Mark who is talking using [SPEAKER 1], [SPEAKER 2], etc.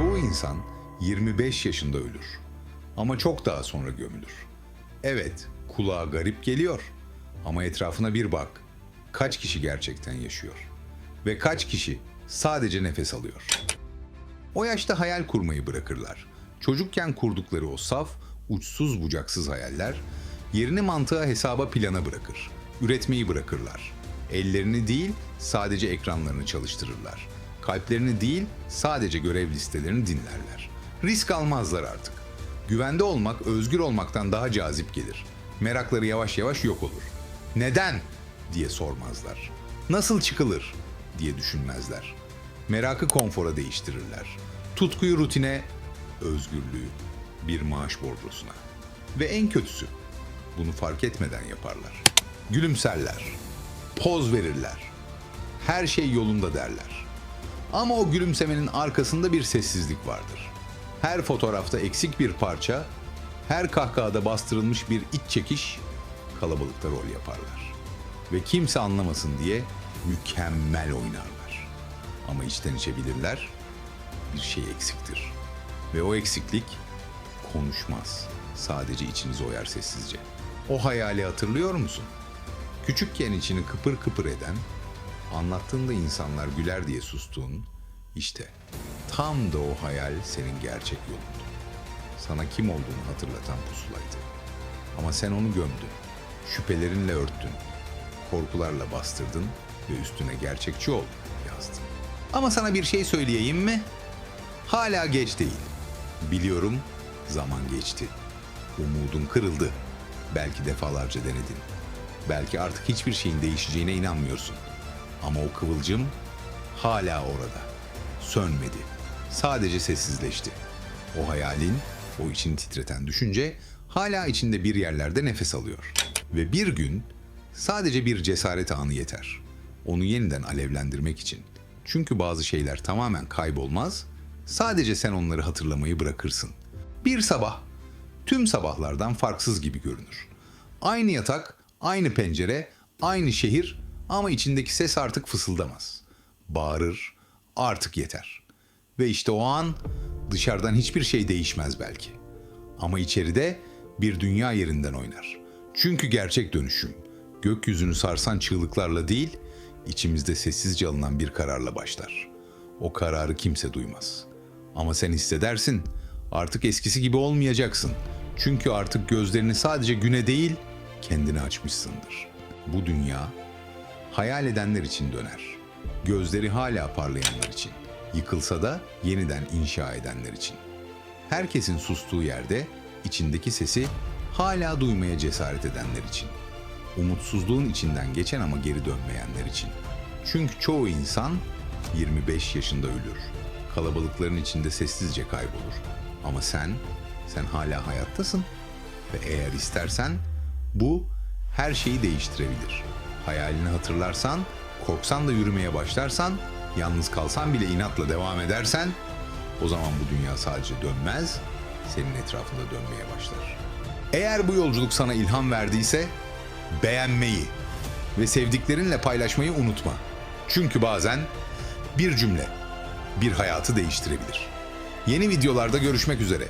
[SPEAKER 1] Çoğu insan 25 yaşında ölür. Ama çok daha sonra gömülür. Evet, kulağa garip geliyor. Ama etrafına bir bak. Kaç kişi gerçekten yaşıyor? Ve kaç kişi sadece nefes alıyor? O yaşta hayal kurmayı bırakırlar. Çocukken kurdukları o saf, uçsuz bucaksız hayaller yerini mantığa hesaba plana bırakır. Üretmeyi bırakırlar. Ellerini değil, sadece ekranlarını çalıştırırlar. Kalplerini değil, sadece görev listelerini dinlerler. Risk almazlar artık. Güvende olmak, özgür olmaktan daha cazip gelir. Merakları yavaş yavaş yok olur. Neden diye sormazlar. Nasıl çıkılır diye düşünmezler. Merakı konfora değiştirirler. Tutkuyu rutine, özgürlüğü bir maaş bordrosuna. Ve en kötüsü, bunu fark etmeden yaparlar. Gülümserler, poz verirler, her şey yolunda derler. Ama o gülümsemenin arkasında bir sessizlik vardır. Her fotoğrafta eksik bir parça, her kahkahada bastırılmış bir iç çekiş kalabalıkta rol yaparlar. Ve kimse anlamasın diye mükemmel oynarlar. Ama içten içe bilirler, bir şey eksiktir. Ve o eksiklik konuşmaz. Sadece içinizi oyar sessizce. O hayali hatırlıyor musun? Küçükken içini kıpır kıpır eden, anlattığında insanlar güler diye sustuğun, işte tam da o hayal senin gerçek yolundu. Sana kim olduğunu hatırlatan pusulaydı. Ama sen onu gömdün, şüphelerinle örttün, korkularla bastırdın ve üstüne gerçekçi ol yazdın. Ama sana bir şey söyleyeyim mi? Hala geç değil. Biliyorum zaman geçti. Umudun kırıldı. Belki defalarca denedin. Belki artık hiçbir şeyin değişeceğine inanmıyorsun. Ama o kıvılcım hala orada. Sönmedi. Sadece sessizleşti. O hayalin, o içini titreten düşünce hala içinde bir yerlerde nefes alıyor. Ve bir gün sadece bir cesaret anı yeter. Onu yeniden alevlendirmek için. Çünkü bazı şeyler tamamen kaybolmaz, sadece sen onları hatırlamayı bırakırsın. Bir sabah, tüm sabahlardan farksız gibi görünür. Aynı yatak, aynı pencere, aynı şehir ama içindeki ses artık fısıldamaz. Bağırır, artık yeter. Ve işte o an dışarıdan hiçbir şey değişmez belki. Ama içeride bir dünya yerinden oynar. Çünkü gerçek dönüşüm gökyüzünü sarsan çığlıklarla değil, içimizde sessizce alınan bir kararla başlar. O kararı kimse duymaz. Ama sen hissedersin, artık eskisi gibi olmayacaksın. Çünkü artık gözlerini sadece güne değil, kendine açmışsındır. Bu dünya hayal edenler için döner. Gözleri hala parlayanlar için. Yıkılsa da yeniden inşa edenler için. Herkesin sustuğu yerde içindeki sesi hala duymaya cesaret edenler için. Umutsuzluğun içinden geçen ama geri dönmeyenler için. Çünkü çoğu insan 25 yaşında ölür. Kalabalıkların içinde sessizce kaybolur. Ama sen, sen hala hayattasın. Ve eğer istersen bu her şeyi değiştirebilir. Hayalini hatırlarsan, korksan da yürümeye başlarsan, yalnız kalsan bile inatla devam edersen o zaman bu dünya sadece dönmez, senin etrafında dönmeye başlar. Eğer bu yolculuk sana ilham verdiyse beğenmeyi ve sevdiklerinle paylaşmayı unutma. Çünkü bazen bir cümle bir hayatı değiştirebilir. Yeni videolarda görüşmek üzere.